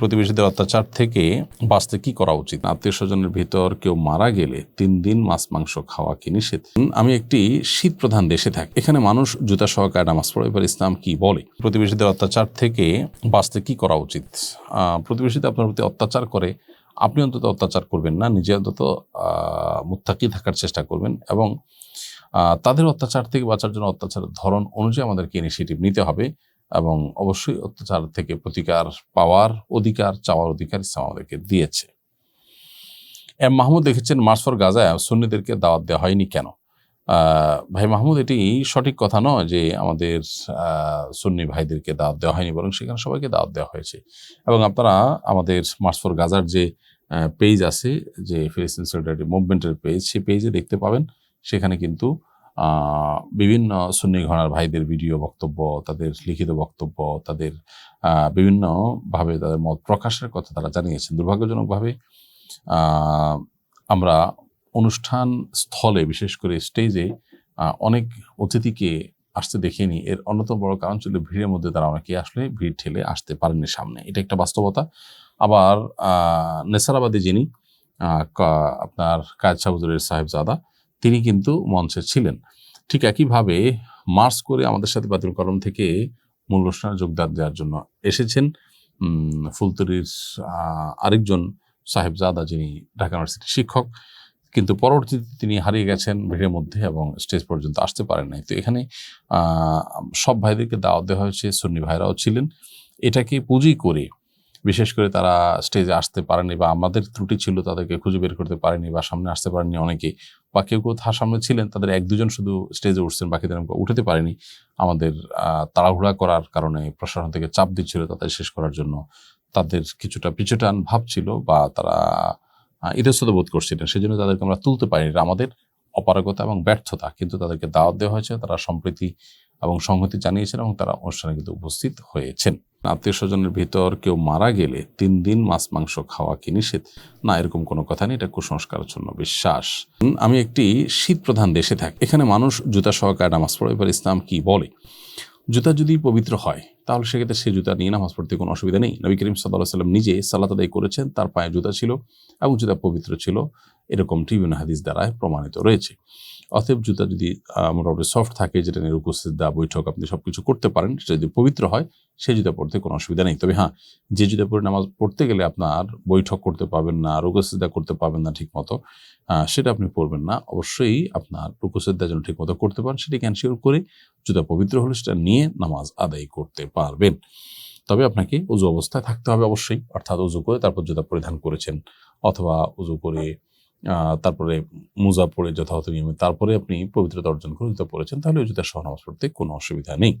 প্রতিবেশীদের অত্যাচার থেকে বাঁচতে কি করা উচিত? আত্মীয় স্বজনের ভিতর কেউ মারা গেলে তিন দিন মাছ, মাংস, খাওয়া কি নিষেধ আমি একটি শীত প্রধান দেশে থাকি। এখানে মানুষ জুতা সহকারে নামাজ পড়ে, এবার ইসলাম কি বলে? প্রতিবেশীদের অত্যাচার থেকে বাঁচতে কি করা উচিত? প্রতিবেশীদের আপনার প্রতি অত্যাচার করে, আপনি অন্তত অত্যাচার করবেন না, নিজে অন্তত মুত্তাকি থাকার চেষ্টা করবেন এবং তাদের অত্যাচার থেকে বাঁচার জন্য অত্যাচারের ধরন অনুযায়ী আমাদেরকে ইনিশিয়েটিভ নিতে হবে। এবং অবশ্যই অত্যাচার থেকে প্রতিকার পাওয়ার অধিকার, চাওয়ার অধিকার ইসলাম আমাদেরকে দিয়েছে। এম মাহমুদ লিখেছেন মার্চ ফর গাজায় সুন্নিদেরকে দাওয়াত দেওয়া হয়নি কেন? ভাই মাহমুদ, এটি সঠিক কথা নয় যে আমাদের সুন্নি ভাইদেরকে দাওয়াত দেওয়া হয়নি, বরং সেখানে সবাইকে দাওয়াত দেওয়া হয়েছে। এবং আপনারা আমাদের মার্চ ফর গাজার যে পেজ আছে, যে ফিলিস্তিন সলিডারিটি মুভমেন্টের পেজ সেই পেজে দেখতে পাবেন। সেখানে কিন্তু বিভিন্ন সুন্নি ঘনার ভাইদের ভিডিও বক্তব্য, তাদের লিখিত বক্তব্য, তাদের বিভিন্নভাবে তাদের মত প্রকাশের কথা তারা জানিয়েছেন। দুর্ভাগ্যজনকভাবে আমরা অনুষ্ঠান স্থলে, বিশেষ করে স্টেজে অনেক অতিথিকে আসতে দেখিনি। এর অন্যতম বড় কারণ ছিল ভিড়ের মধ্যে তারা অনেকে আসলে ভিড় ঠেলে আসতে পারেননি সামনে। এটা একটা বাস্তবতা। আবার নেসারাবাদী যিনি আপনার কায়দ সাহুজুরের সাহেবজাদা তিনি কিন্তু মঞ্চে ছিলেন। ঠিক একইভাবে মার্চ করে আমাদের সাথে বাতিল করম থেকে মূল যোগদান দেওয়ার জন্য এসেছেন। আহ, আরেকজন সাহেবজাদা যিনি ঢাকা ইউনিভার্সিটির শিক্ষক। কিন্তু পরবর্তীতে তিনি হারিয়ে গেছেন ভিড়ের মধ্যে এবং স্টেজ পর্যন্ত আসতে পারেন নাই। তো এখানে সব ভাইদেরকে দাওয়াত দেওয়া হয়েছে। সুন্নি ভাইরাও ছিলেন। এটাকে পুঁজি করে বিশেষ করে তারা স্টেজে আসতে পারেনি বা আমাদের ত্রুটি ছিল তাদেরকে খুঁজে বের করতে পারেনি বা সামনে আসতে পারেনি অনেকে বা কেউ কেউ তার সামনে ছিলেন, তাদের এক দুজন শুধু স্টেজে উঠছেন, বাকিদের উঠতে পারেনি। আমাদের তাড়াহুড়া করার কারণে প্রশাসন থেকে চাপ দিচ্ছিল তাদের শেষ করার জন্য। তাদের কিছুটা পিছুটান ভাব ছিল বা তারা ইতস্তত বোধ করছিলেন। সেজন্য তাদেরকে আমরা তুলতে পারিনি। আমাদের অপারগতা এবং ব্যর্থতা। কিন্তু তাদেরকে দাওয়াত দেওয়া হয়েছে, তারা সম্প্রীতি এবং সংহতি জানিয়েছেন এবং তারা অনুষ্ঠানে কিন্তু উপস্থিত হয়েছেন। আত্মীয় স্বজনের ভিতর কেউ মারা গেলে তিন দিন মাছ, মাংস খাওয়া কি নিষেধ? না, এরকম কোনো কথা নেই, এটা কুসংস্কার জন্য বিশ্বাস আমি একটি শীত প্রধান দেশে থাকি। এখানে মানুষ জুতা সহকারে নামাজ পড়ে, এবার ইসলাম কি বলে? জুতা যদি পবিত্র হয় তাহলে সেক্ষেত্রে সে জুতা নিয়ে নামাজ পড়তে কোনো অসুবিধা নেই। নবী করিম সাল্লাহ সাল্লাম নিজে সালাত আদায় করেছেন, তার পায়ে জুতা ছিল এবং জুতা পবিত্র ছিল। এরকম বিভিন্ন হাদিস দ্বারায় প্রমাণিত রয়েছে। অতএব জুতা যদি মোটামুটি সফট থাকে, যেটা নিয়ে দেওয়া বৈঠক আপনি সব কিছু করতে পারেন, সেটা যদি পবিত্র হয়, সে জুতা পড়তে কোনো অসুবিধা নেই। তবে হ্যাঁ যে জুতা পরে নামাজ পড়তে গেলে আপনার বৈঠক করতে পারবেন না রুকুসিদ্ধা করতে পারবেন না ঠিক মতো সেটা আপনি পড়বেন না। অবশ্যই আপনার রুকুসিদ্ধা যেন ঠিক মতো করতে পারেন, সেটি ক্যানসিওর করে জুতা পবিত্র হলে সেটা নিয়ে নামাজ আদায় করতে পারবেন। তবে আপনাকে উজু অবস্থায় থাকতে হবে অবশ্যই। অর্থাৎ উজু করে তারপর জুতা পরিধান করেছেন। অথবা উজু করে তারপরে মোজা পরে যথাযথ নিয়মে তারপরে আপনি পবিত্রতা অর্জন করে জুতা পরেছেন, তাহলে ওই জুতা সহ নামাজ পড়তে কোনো অসুবিধা নেই।